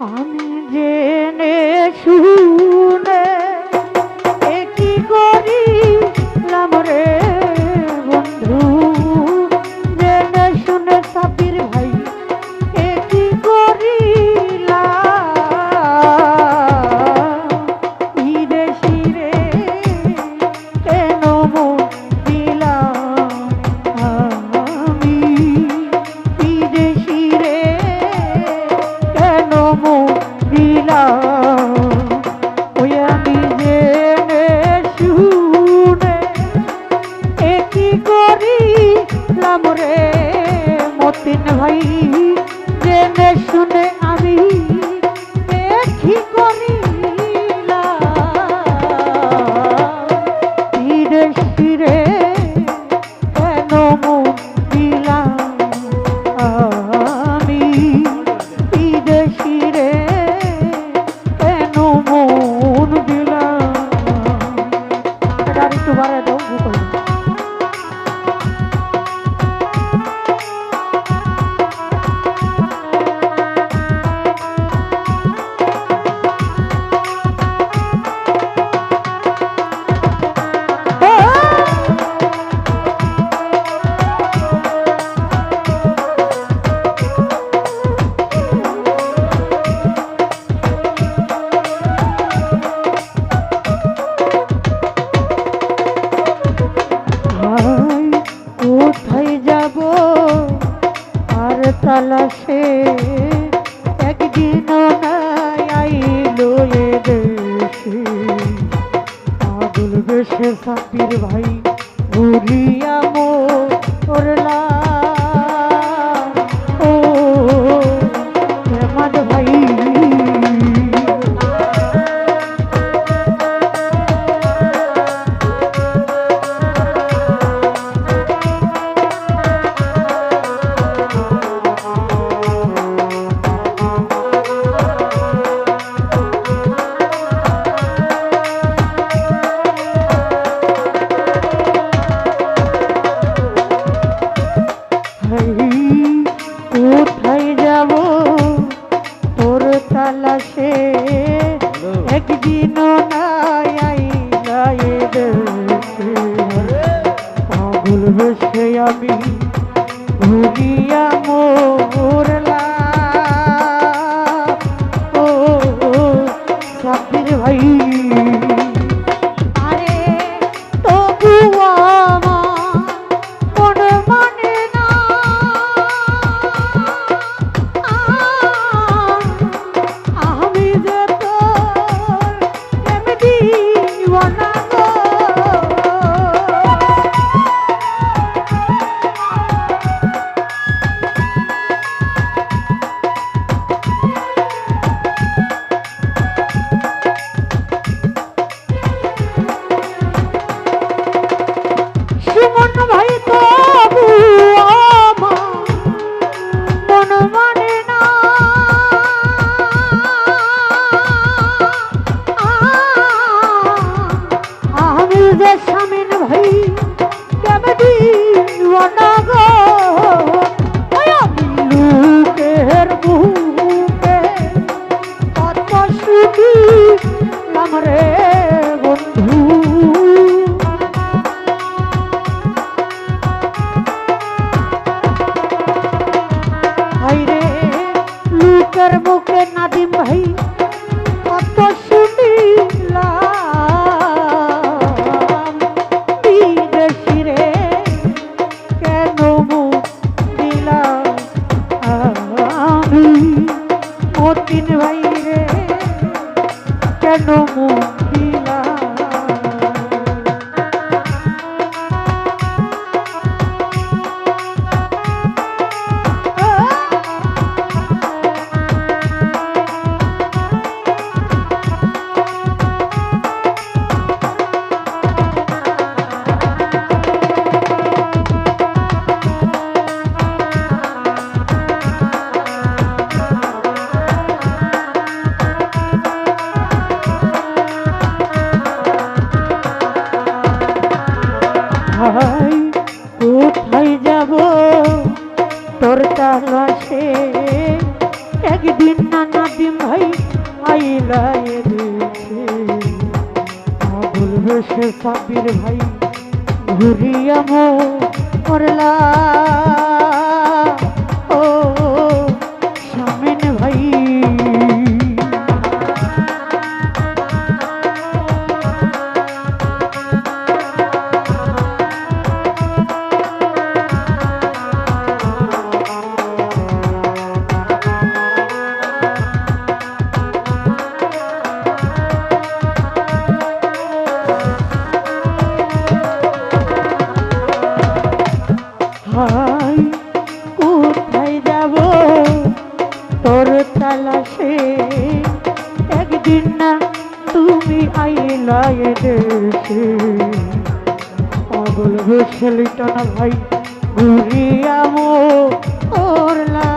আমি জেনে শুনে ভাই। বলছি পাগল ভাই ঘুরিয়াবো ওরলা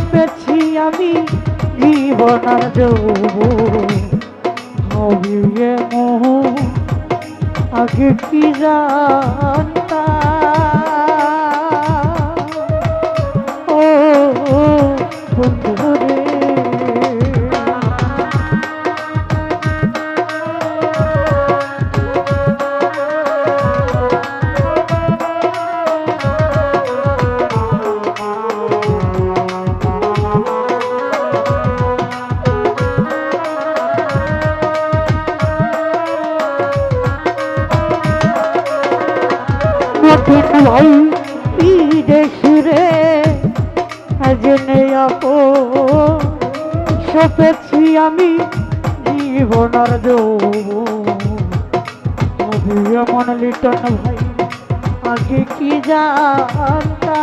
কাঁপেছি আমি জীবনার যৌব হবিয়ে মোহ আগে কি জানি? দিন ভাই বিদেশ রে। আজ নেই সপেছি আমি জীবনার যৌব মধুয় মন লিটন ভাই, আগে কি জানতা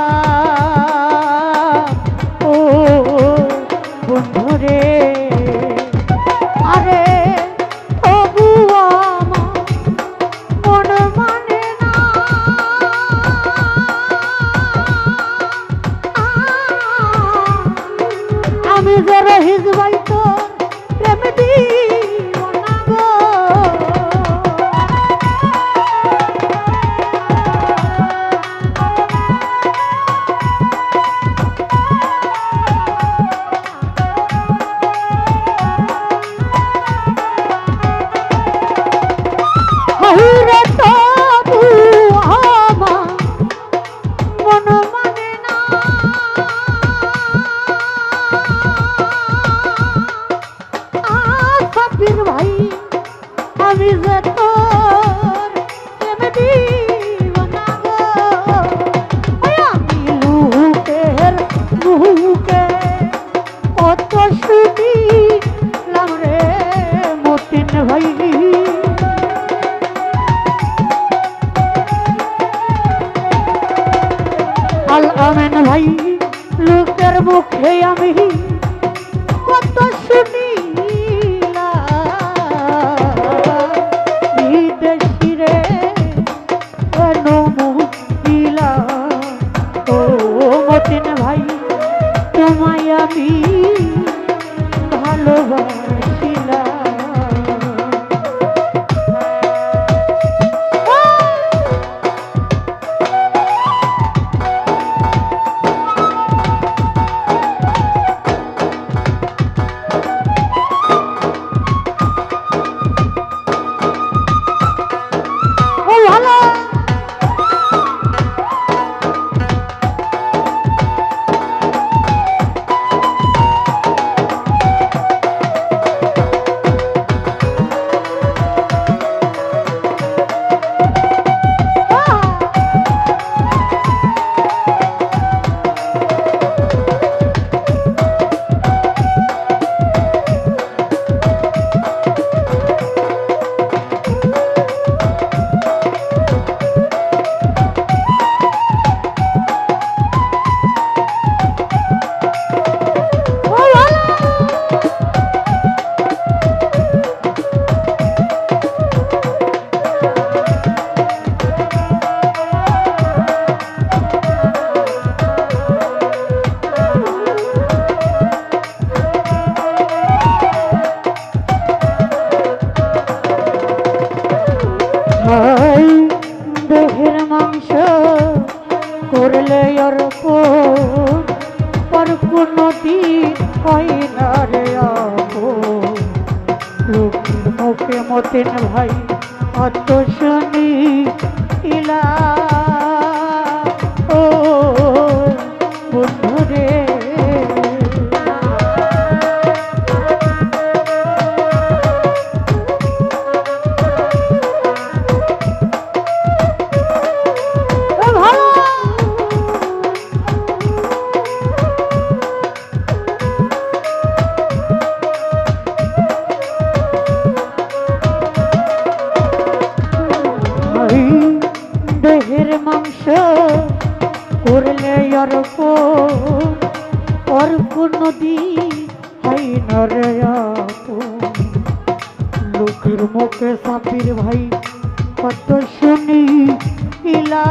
মতেন ভাই অত শুনি ইলা মাংস করলে আর অর্প নদী হয় নরে লোকের মুখে সাপির ভাই, কত শুনি ইলা।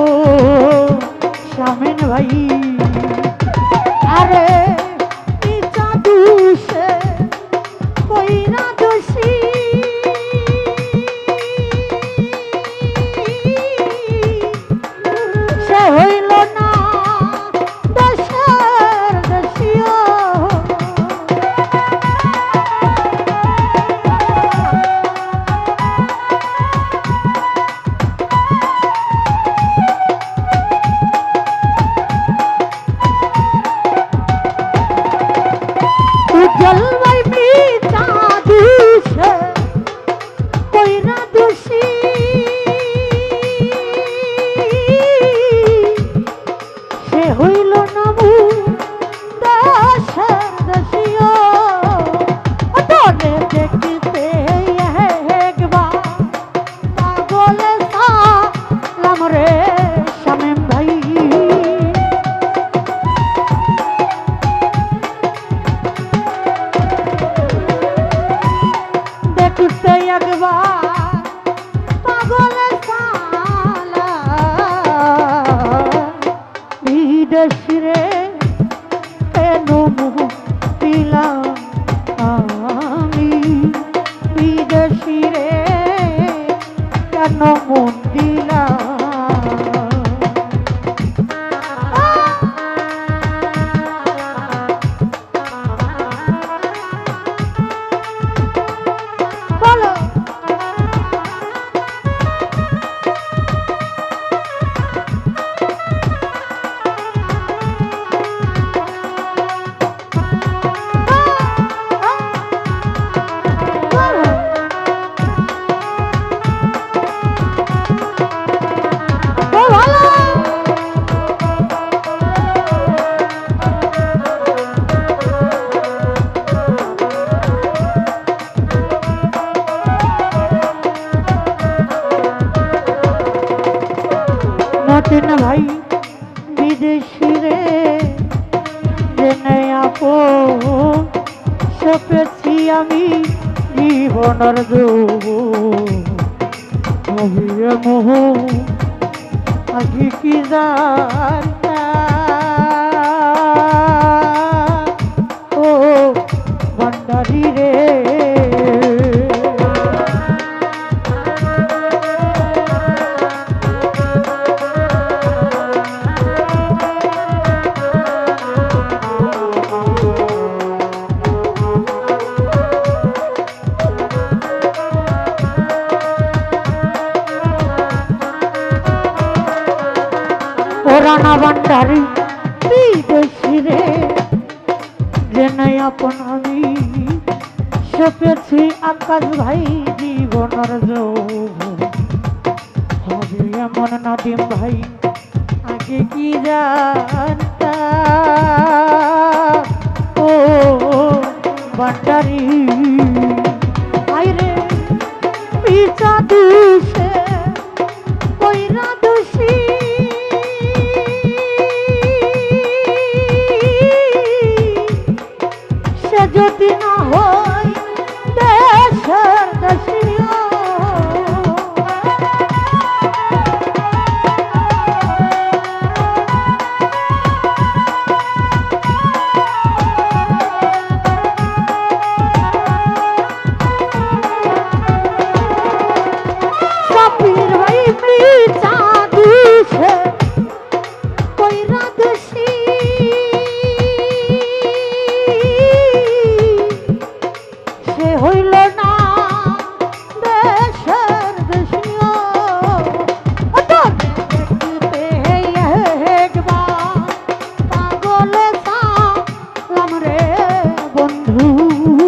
ও সামিন ভাই, আরে কেন মন দিলাম? আমি জীবনের দেব। মোহ আগে কি যায় জীবন নবীন ভাই? আগে কি জানতা ও ভান্ডারি। আইরে পিছা দূর Ooh.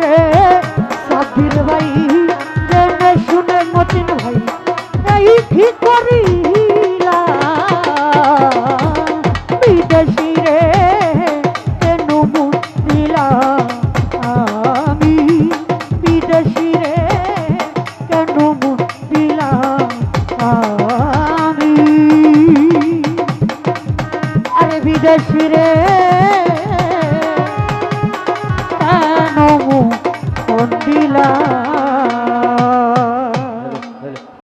রে সাবির ভাই।